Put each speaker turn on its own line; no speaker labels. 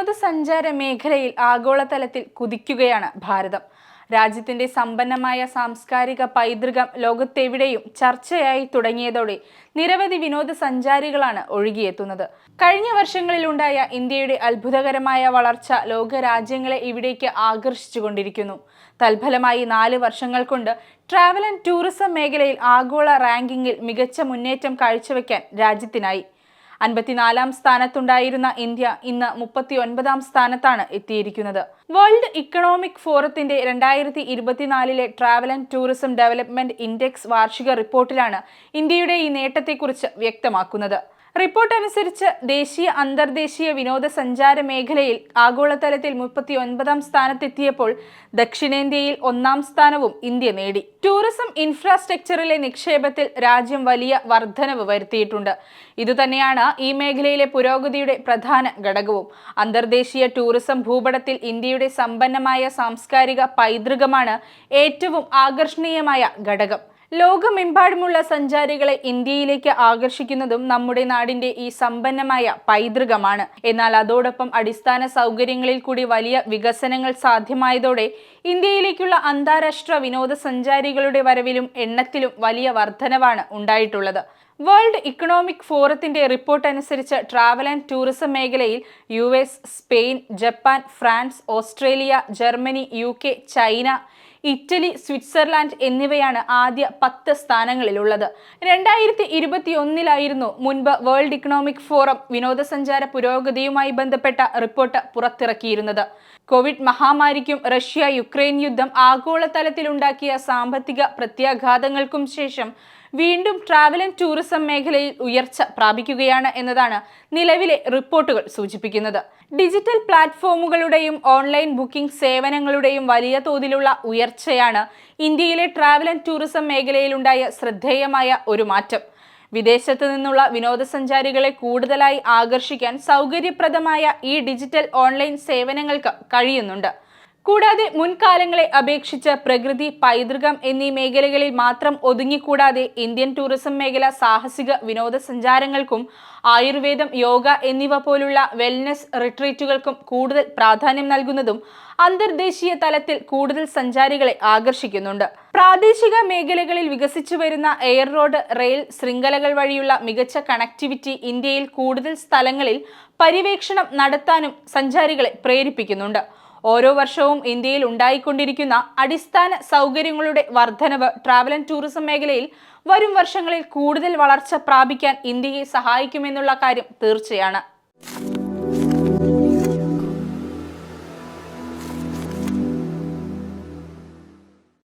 വിനോദസഞ്ചാര മേഖലയിൽ ആഗോളതലത്തിൽ കുതിക്കുകയാണ് ഭാരതം. രാജ്യത്തിന്റെ സമ്പന്നമായ സാംസ്കാരിക പൈതൃകം ലോകത്തെവിടെയും ചർച്ചയായി തുടങ്ങിയതോടെ നിരവധി വിനോദസഞ്ചാരികളാണ് ഒഴുകിയെത്തുന്നത്. കഴിഞ്ഞ വർഷങ്ങളിലുണ്ടായ ഇന്ത്യയുടെ അത്ഭുതകരമായ വളർച്ച ലോകരാജ്യങ്ങളെ ഇവിടേക്ക് ആകർഷിച്ചുകൊണ്ടിരിക്കുന്നു. തൽഫലമായി നാല് വർഷങ്ങൾ കൊണ്ട് ട്രാവൽ ആൻഡ് ടൂറിസം മേഖലയിൽ ആഗോള റാങ്കിങ്ങിൽ മികച്ച മുന്നേറ്റം കാഴ്ചവെക്കാൻ രാജ്യത്തിനായി. അൻപത്തിനാലാം സ്ഥാനത്തുണ്ടായിരുന്ന ഇന്ത്യ ഇന്ന് മുപ്പത്തി ഒൻപതാം സ്ഥാനത്താണ് എത്തിയിരിക്കുന്നത്. വേൾഡ് ഇക്കണോമിക് ഫോറത്തിന്റെ രണ്ടായിരത്തി ഇരുപത്തിനാലിലെ travel and tourism development index വാർഷിക റിപ്പോർട്ടിലാണ് ഇന്ത്യയുടെ ഈ നേട്ടത്തെക്കുറിച്ച് വ്യക്തമാക്കുന്നത്. റിപ്പോർട്ട് അനുസരിച്ച് ദേശീയ അന്തർദേശീയ വിനോദസഞ്ചാര മേഖലയിൽ ആഗോളതലത്തിൽ മുപ്പത്തി ഒൻപതാം സ്ഥാനത്തെത്തിയപ്പോൾ ദക്ഷിണേന്ത്യയിൽ ഒന്നാം സ്ഥാനവും ഇന്ത്യ നേടി. ടൂറിസം ഇൻഫ്രാസ്ട്രക്ചറിലെ നിക്ഷേപത്തിൽ രാജ്യം വലിയ വർധനവ് വരുത്തിയിട്ടുണ്ട്. ഇതുതന്നെയാണ് ഈ മേഖലയിലെ പുരോഗതിയുടെ പ്രധാന ഘടകവും. അന്തർദേശീയ ടൂറിസം ഭൂപടത്തിൽ ഇന്ത്യയുടെ സമ്പന്നമായ സാംസ്കാരിക പൈതൃകമാണ് ഏറ്റവും ആകർഷണീയമായ ഘടകം. ലോകമെമ്പാടുമുള്ള സഞ്ചാരികളെ ഇന്ത്യയിലേക്ക് ആകർഷിക്കുന്നതും നമ്മുടെ നാടിന്റെ ഈ സമ്പന്നമായ പൈതൃകമാണ്. എന്നാൽ അതോടൊപ്പം അടിസ്ഥാന സൗകര്യങ്ങളിൽ കൂടി വലിയ വികസനങ്ങൾ സാധ്യമായതോടെ ഇന്ത്യയിലേക്കുള്ള അന്താരാഷ്ട്ര വിനോദസഞ്ചാരികളുടെ വരവിലും എണ്ണത്തിലും വലിയ വർധനവാണ് ഉണ്ടായിട്ടുള്ളത്. വേൾഡ് ഇക്കണോമിക് ഫോറത്തിന്റെ റിപ്പോർട്ട് അനുസരിച്ച് ട്രാവൽ ആൻഡ് ടൂറിസം മേഖലയിൽ U S Spain Japan France Australia Germany U K China Italy Switzerland എന്നിവയാണ് ആദ്യ പത്ത് സ്ഥാനങ്ങളിലുള്ളത്. രണ്ടായിരത്തി ഇരുപത്തി ഒന്നിലായിരുന്നു മുൻപ് വേൾഡ് ഇക്കണോമിക് ഫോറം വിനോദസഞ്ചാര പുരോഗതിയുമായി ബന്ധപ്പെട്ട റിപ്പോർട്ട് പുറത്തിറക്കിയിരുന്നത്. കോവിഡ് മഹാമാരിക്കും റഷ്യ യുക്രൈൻ യുദ്ധം ആഗോളതലത്തിലുണ്ടാക്കിയ സാമ്പത്തിക പ്രത്യാഘാതങ്ങൾക്കും ശേഷം വീണ്ടും ട്രാവൽ ആൻഡ് ടൂറിസം മേഖലയിൽ ഉയർച്ച പ്രാപിക്കുകയാണ് എന്നതാണ് നിലവിലെ റിപ്പോർട്ടുകൾ സൂചിപ്പിക്കുന്നത്. ഡിജിറ്റൽ പ്ലാറ്റ്ഫോമുകളുടെയും ഓൺലൈൻ ബുക്കിംഗ് സേവനങ്ങളുടെയും വലിയ തോതിലുള്ള ഉയർച്ചയാണ് ഇന്ത്യയിലെ ട്രാവൽ ആൻഡ് ടൂറിസം മേഖലയിലുണ്ടായ ശ്രദ്ധേയമായ ഒരു മാറ്റം. വിദേശത്തു നിന്നുള്ള വിനോദസഞ്ചാരികളെ കൂടുതലായി ആകർഷിക്കാൻ സൗകര്യപ്രദമായ ഈ ഡിജിറ്റൽ ഓൺലൈൻ സേവനങ്ങൾക്ക് കഴിയുന്നുണ്ട്. കൂടാതെ മുൻകാലങ്ങളെ അപേക്ഷിച്ച് പ്രകൃതി പൈതൃകം എന്നീ മേഖലകളിൽ മാത്രം ഒതുങ്ങിക്കൂടാതെ ഇന്ത്യൻ ടൂറിസം മേഖല സാഹസിക വിനോദസഞ്ചാരങ്ങൾക്കും ആയുർവേദം യോഗ എന്നിവ പോലുള്ള വെൽനസ് റിട്രീറ്റുകൾക്കും കൂടുതൽ പ്രാധാന്യം നൽകുന്നതും അന്തർദേശീയ തലത്തിൽ കൂടുതൽ സഞ്ചാരികളെ ആകർഷിക്കുന്നുണ്ട്. പ്രാദേശിക മേഖലകളിൽ വികസിച്ചു വരുന്ന എയർ റോഡ് റെയിൽ ശൃംഖലകൾ വഴിയുള്ള മികച്ച കണക്ടിവിറ്റി ഇന്ത്യയിൽ കൂടുതൽ സ്ഥലങ്ങളിൽ പര്യവേക്ഷണം നടത്താനും സഞ്ചാരികളെ പ്രേരിപ്പിക്കുന്നുണ്ട്. ഓരോ വർഷവും ഇന്ത്യയിൽ ഉണ്ടായിക്കൊണ്ടിരിക്കുന്ന അടിസ്ഥാന സൗകര്യങ്ങളുടെ വർധനവ് ട്രാവൽ ആൻഡ് ടൂറിസം മേഖലയിൽ വരും വർഷങ്ങളിൽ കൂടുതൽ വളർച്ച പ്രാപിക്കാൻ ഇന്ത്യയെ സഹായിക്കുമെന്നുള്ള കാര്യം തീർച്ചയാണ്.